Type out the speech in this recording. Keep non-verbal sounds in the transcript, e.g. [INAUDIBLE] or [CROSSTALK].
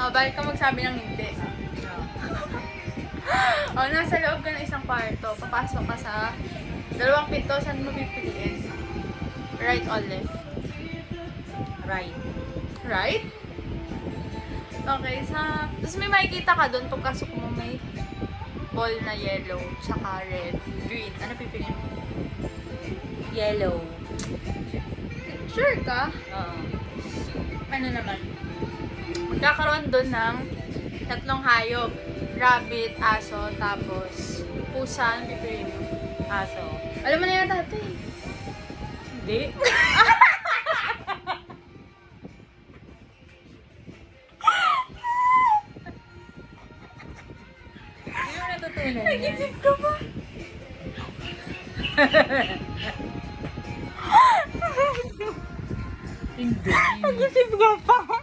Oh, balik ka magsabi ng hindi. [LAUGHS] Oh, nasa loob ka ng isang kwarto. Papasok ka sa dalawang pinto. Saan mo pipiliin? Right or left? Right. Right? Okay, sa... Tapos may makikita ka doon pagkasok mo may ball na yellow, tsaka red, green. Ano pipiliin mo? Yellow. Sure ka? Oo. Ano naman? Magkakaroon doon ng tatlong hayop. Rabbit, aso, tapos pusa. Pipiliin mo? Aso. Alam mo na yata ito eh. Hindi. Hindi mo natutunan yan. Nag-isip ka ba? Hindi. Nag-isip ka pa.